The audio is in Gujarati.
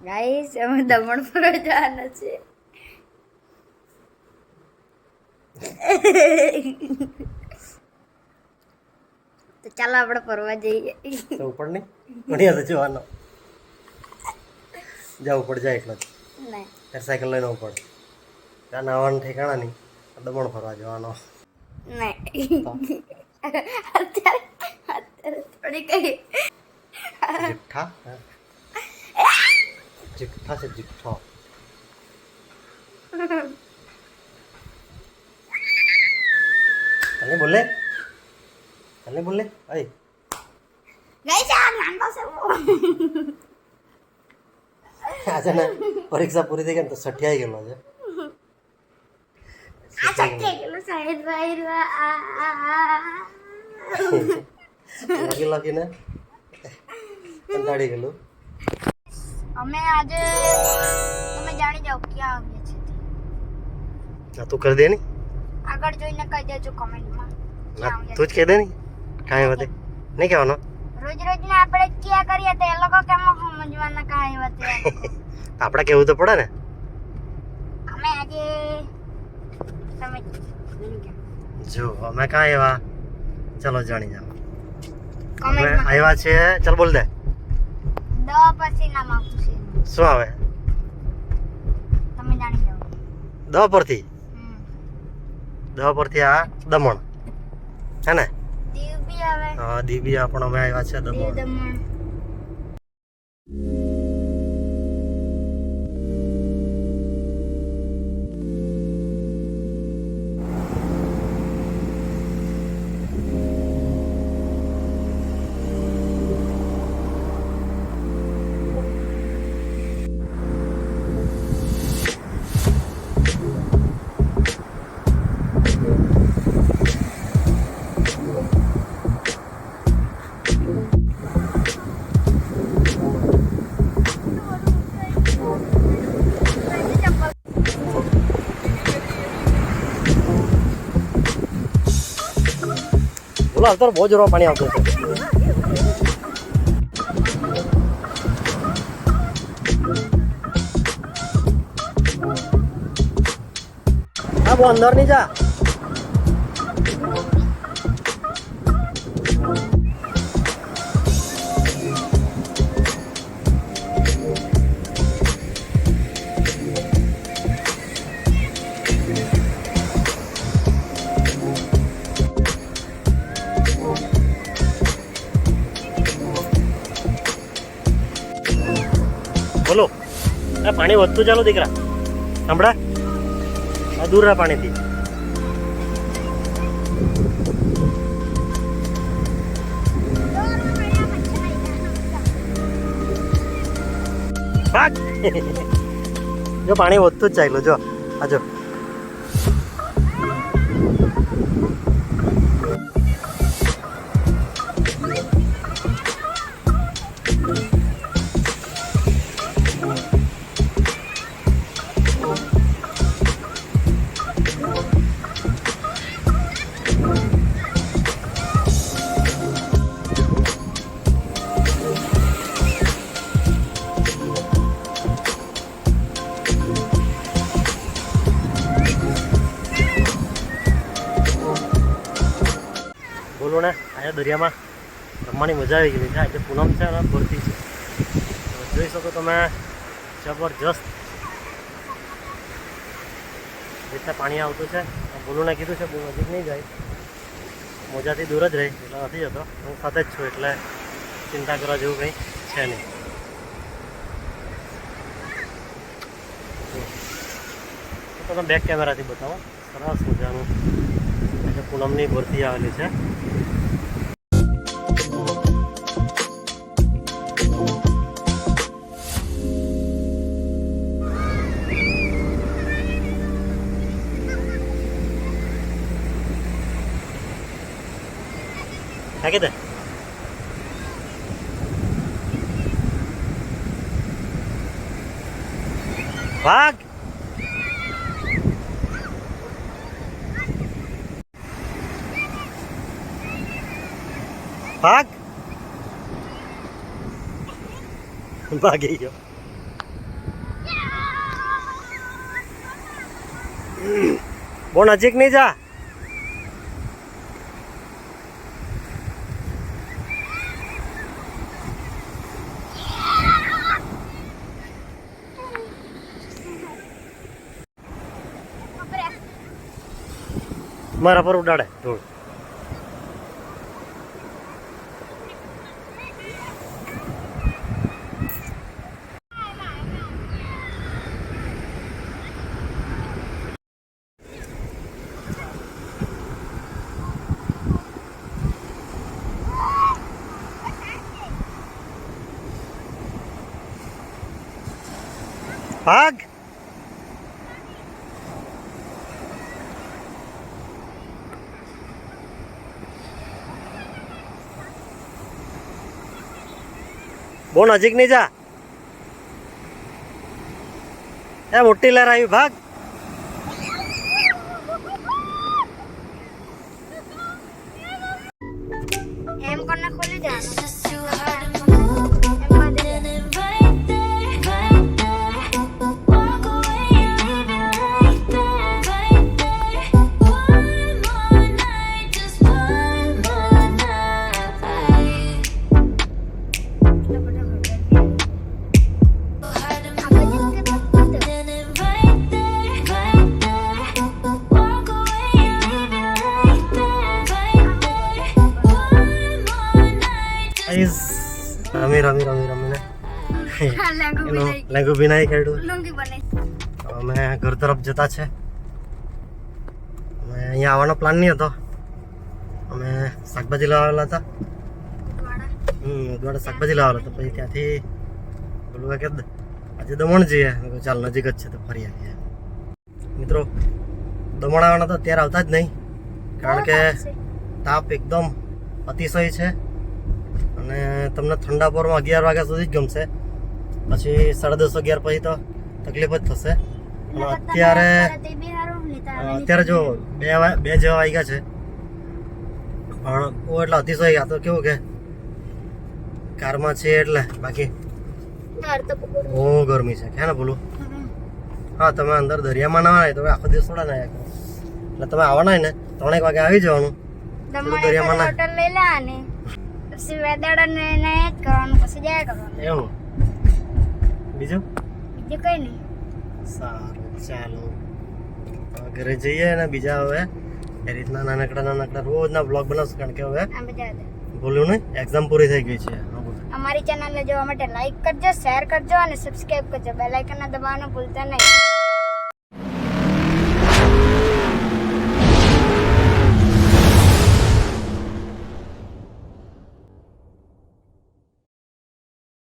ગાઈસ અમે દમણ ફરવા જવાના છે તો ચાલો આપણે ફરવા જઈએ. તો ઉપર નહીં? ઘણી તો જવાનો. જવું પડે જાય એટલે નહીં. સાયકલ લઈને ઉપર ત્યાં નાવાનું ઠેકાણા નહીં. દમણ ફરવા જવાનો. નહીં. અત્યારે અત્યારે થોડી કઈ જીઠ્ઠા જીઠ્ઠા છે જીઠ્ઠો તને બોલે તને બોલે છે આજે ને પરીક્ષા પૂરી થઈ ગઈ ને તો સઠિયાઈ ગયેલો છે લાગી લાગીને કંટાળી ગયેલું અમે આજે તમે જાણી જાઓ ક્યાં આવીએ છીએ તે. તું કરી દે ને? આગળ જોઈને કહી દેજો કમેન્ટમાં તું જ કહી દે ને? કાંઈ વધે નહીં. કહેવાનો. રોજ રોજ ને આપણે ક્યાં કરીએ તો એ લોકો કેમ સમજવાના કાંઈ વાત આપણે કેવું તો પડે ને? અમે આજે જો અમે કાંઈ આવ્યા ચલો જાણી જાઓ. અમે આવ્યા છે. ચાલ બોલ દે. દ પછી નામ આપું છે. શું આવે? તમે જાણી જાઓ. દ પરથી? હમ. દ પરથી આ દમણ. હે ને? દીવ બી આવે. હા દીબિયા પણ અમે આવ્યા છે દીવ દમણ. બોલો અત્યારે બહુ જોરમાં પાણી આવતું હતું. હા બહુ અંદર નહીં જા. બોલો. આ પાણી વધતું ચાલો દીકરા. હમણાં આ દૂર રહ્યા પાણીથી. જો પાણી વધતું જ ચાલ્યું, જો. આ જો. બોલો ને અહીંયા દરિયામાં રમવાની મજા આવી ગઈ. છે આજે પૂનમ છે અને ભરતી છે. જોઈ શકો તમે, જબરજસ્ત રીતે પાણી આવતું છે. બોલુને કીધું છે, બહુ નજીક નહીં જાય. મોજાથી દૂર જ રહી, એટલે નથી જતો. હું સાથે જ છું, એટલે ચિંતા કરવા જેવું કંઈ છે નહીં. તમે બેક કેમેરાથી બતાવો. સરસ મજાનું. એટલે પૂનમની ભરતી આવેલી છે. ફેંકી દે ભાગ ભાગી ગયો બહુ નજીક નહીં જા મારા પર ઉડાડે. ધૂળ ભાગ. બહુ નજીક નહીં જા. એ મોટી લહેર આવી ભાગ. એમ કોને ખોલી દે? આઈસ રમી રમી રમી રમીને એનું. લેંગુ બી નહીં કાઢ્યું અમે ઘર તરફ જતા છે. અમે અહીંયા આવવાનો પ્લાન નહીં હતો. અમે શાકભાજી લાવેલા હતા. હમ ઉદવાડા શાકભાજી લાવેલા હતા. પછી ત્યાંથી બોલું કે આજે દમણ જઈએ. ચાલ નજીક જ છે તો ફરી આવીએ. મિત્રો દમણ આવવાના તો અત્યારે આવતા જ નહીં. કારણ કે તાપ એકદમ અતિશય છે. અને તમને ઠંડા પોરમાં અગિયાર વાગ્યા સુધી જ ગમશે. પછી સાડા દસ અગિયાર પછી તો તકલીફ જ થશે. પણ અત્યારે અત્યારે જો બે બે જેવા વાગ્યા છે. પણ બહુ એટલે અતિશય ગયા તો કેવું કે કારમાં છે એટલે બાકી બહુ ગરમી. છે. કે ને બોલું હા તમે અંદર દરિયામાં ના આવે તો આખો દિવસ થોડા ના એટલે તમે આવવાના હોય ને ત્રણેક વાગે આવી જવાનું. દરિયામાં ના. હોટલ લઈ લે અને પછી વેદાડા ને એને જ કરવાનું પછી જાય કરવાનું. એવું? બીજું? બીજું કઈ નહીં. સારું ચાલો. હવે ઘરે જઈએ ને બીજા હવે. એ રીતના નાનકડા નાનકડા રોજના બ્લોગ બનાવશું કારણ કે હવે આ બધા દે. બોલ્યું નહીં એક્ઝામ પૂરી થઈ ગઈ છે. આ બધું. અમારી ચેનલને જોવા માટે લાઈક કરજો શેર કરજો અને સબસ્ક્રાઇબ કરજો. બેલ આઇકન દબાવવાનું ભૂલતા નહીં.